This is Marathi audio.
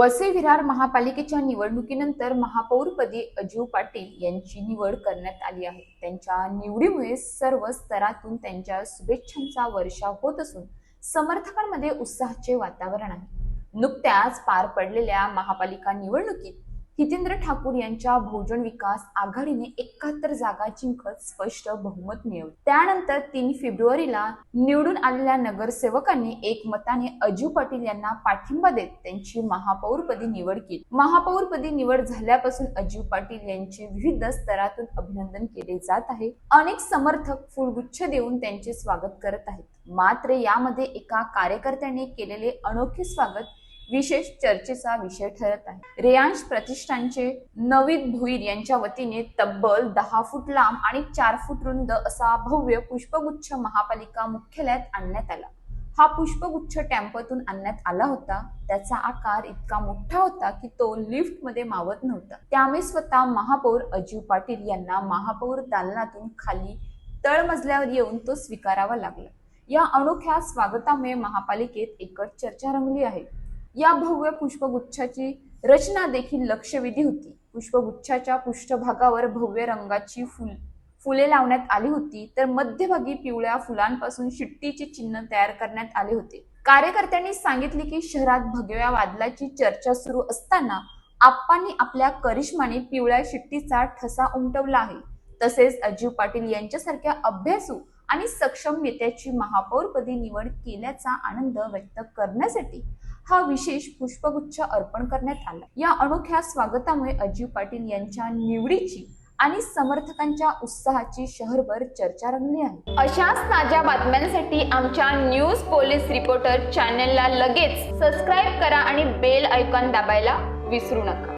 वसे विरार महापालिकेच्या निवडणुकीनंतर महापौरपदी अजीव पाटील यांची निवड करण्यात आली आहे. त्यांच्या निवडीमुळे सर्व स्तरातून त्यांच्या शुभेच्छांचा वर्षाव होत असून समर्थकांमध्ये उत्साहाचे वातावरण आहे. नुकत्याच पार पडलेल्या महापालिका निवडणुकीत हितेंद्र ठाकूर यांच्या बहुजन विकास आघाडीने एकाहत्तर जागा जिंकत स्पष्ट बहुमत मिळवले. त्यानंतर तीन फेब्रुवारीला निवडून आलेल्या नगरसेवकांनी एकमताने अजीव पाटील यांना पाठिंबा देत त्यांची महापौरपदी निवड केली. महापौरपदी निवड झाल्यापासून अजीव पाटील यांचे विविध स्तरातून अभिनंदन केले जात आहे. अनेक समर्थक फुलगुच्छ देऊन त्यांचे स्वागत करत आहेत. मात्र यामध्ये एका कार्यकर्त्याने केलेले अनोखे स्वागत विशेष चर्चेचा विषय ठरत आहे. रेयांश प्रतिष्ठानचे नवीद भुईर यांच्या वतीने तब्बल दहा फूट लांब आणि चार फूट रुंद असा भव्य पुष्पगुच्छ महापालिका मुख्यालयात आणण्यात आला. हा पुष्पगुच्छ टॅम्पोतून आणण्यात आला होता. त्याचा आकार इतका मोठा होता की तो लिफ्टमध्ये मावत नव्हता. त्यामुळे स्वतः महापौर अजीव पाटील यांना महापौर दालनातून खाली तळमजल्यावर येऊन तो स्वीकारावा लागला. या अनोख्या स्वागतामुळे महापालिकेत एकच चर्चा रंगली आहे. या भव्य पुष्पगुच्छाची रचना देखील लक्षवेधी होती. पुष्पगुच्छाच्या पृष्ठभागावर भव्य रंगाची फुल फुले लावण्यात आली होती. तर मध्यभागी पिवळ्या फुलांपासून शिट्टीचे चिन्ह तयार करण्यात आले होते. कार्यकर्त्यांनी सांगितले की शहरात भगव्या वादलाची चर्चा सुरू असताना आप्पांनी आपल्या करिश्माने पिवळ्या शिट्टीचा ठसा उमटवला आहे. तसेच अजीव पाटील यांच्यासारख्या अभ्यासू आणि सक्षम नेत्याची महापौरपदी निवड केल्याचा आनंद व्यक्त करण्यासाठी हा विशेष पुष्पगुच्छ अर्पण करण्यात आला. या अनोख्या स्वागतामुळे अजीव पाटील यांच्या निवडीची आणि समर्थकांच्या उत्साहाची शहरभर चर्चा रंगली आहे. अशाच ताज्या बातम्यांसाठी आमच्या न्यूज पोलीस रिपोर्टर चॅनेलला लगेच सबस्क्राईब करा आणि बेल आयकॉन दाबायला विसरू नका.